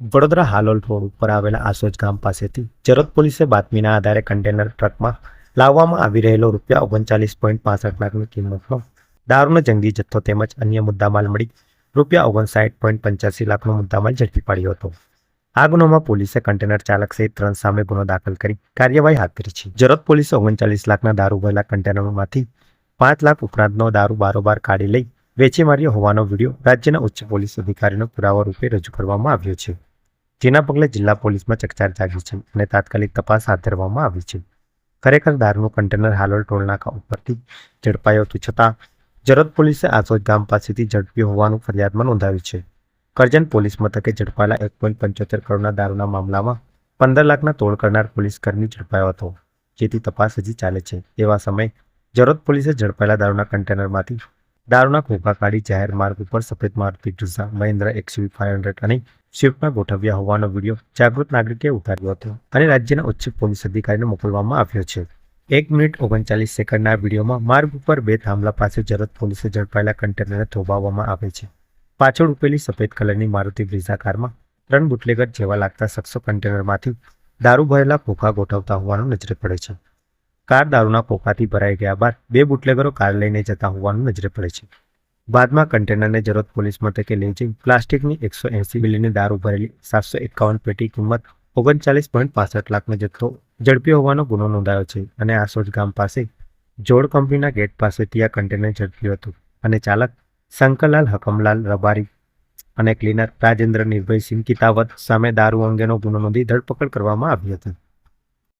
Vadodara Halol road ઉપર આવેલા આસોજ ગામ પાસેથી જરોદ પોલીસે બાતમીના આધારે કન્ટેનર ટ્રકમાં લાવવામાં આવી રહેલો રૂપિયા ઓગણચાલીસ પોઈન્ટ પાસઠ લાખની કિંમતનો દારૂનો જંગી જથ્થો તેમજ અન્ય મુદ્દામાલ મળી રૂપિયા ઓગણસાઠ પોઈન્ટ પંચ્યાસી લાખનો મુદ્દામાલ ઝડપી પાડ્યો હતો. આ ગુનામાં પોલીસે કન્ટેનર ચાલક સહિત ત્રણ સામે ગુનો દાખલ કરી કાર્યવાહી હાથ ધરી છે. જરોદ પોલીસે ઓગણચાલીસ લાખના દારૂ ભરેલા કન્ટેનરમાંથી પાંચ લાખ ઉપરાંતનો દારૂ બારોબાર કાઢી લઈ વેચી માર્યો હોવાનો વીડિયો રાજ્યના ઉચ્ચ પોલીસ અધિકારીનો પુરાવા રૂપે રજૂ કરવામાં આવ્યો છે. જેના પગલે જિલ્લા પોલીસમાં ચકચાર જાગી છે અને તાત્કાલિક તપાસ હાથ ધરવામાં આવી છે. ખરેખર દારૂનું કન્ટેનર હાલોલ ટોલનાકા ઉપરથી ઝડપાયો હતું છતાં જરદ પોલીસે આસોજ ગામ પાસેથી ઝડપ્યું હોવાનું ફરિયાદમાં નોંધાવ્યું છે. કરજણ પોલીસ મથકે ઝડપાયેલા એક પોઈન્ટ પંચોતેર કરોડના દારૂના મામલામાં પંદર લાખના તોડ કરનાર પોલીસકર્મી ઝડપાયો હતો, જેથી તપાસ હજી ચાલે છે. એવા સમયે જરોદ પોલીસે ઝડપાયેલા દારૂના કન્ટેનરમાંથી દારૂના ખોખા કાઢી જાહેર માર્ગ ઉપર સફેદ Maruti Brezza Mahindra XUV five hundred અને સ્વિફ્ટમાં ગોઠવ્યા હોવાનો વીડિયો જાગૃત નાગરિકે ઉતાર્યો હતો અને રાજ્યના ઉચ્ચ પોલીસ અધિકારીને મોકલવામાં આવ્યો છે. એક મિનિટ ઓગણચાલીસ સેકન્ડના વિડીયોમાં માર્ગ ઉપર બે થાંભલા પાસે જરત પોલીસે ઝડપાયેલા કન્ટેનરને થોભાવવામાં આવે છે. પાછળ ઉપેલી સફેદ કલરની મારુતિ બ્રિઝા કારમાં ત્રણ બુટલેગર જેવા લાગતા શખ્સો કન્ટેનરમાંથી દારૂ ભરેલા ખોખા ગોઠવતા હોવાનું નજરે પડે છે. કાર દારૂના ખોખાથી ભરાઈ ગયા બાદ બે બુટલેગરો કાર લઈને જતા હોવાનું નજરે પડે છે. બાદમાં કન્ટેનરને જરોદ પોલીસ મથકે લઈ જઈ પ્લાસ્ટિકની એકસો એંસી બિલીની દારૂ ભરેલી સાતસો એકાવન પેટી કિંમત ઓગણચાલીસ પોઈન્ટ પાસઠ લાખનો જથ્થો ઝડપ્યો હોવાનો ગુનો નોંધાયો છે અને આસોજ ગામ પાસે જોડ કંપનીના ગેટ પાસેથી આ કન્ટેનર ઝડપ્યું હતું અને ચાલક શંકરલાલ હકમલાલ રબારી અને ક્લીનર રાજેન્દ્ર નિર્ભયસિંહ કિતાવત સામે દારૂ અંગેનો ગુનો નોંધી ધરપકડ કરવામાં આવી હતી.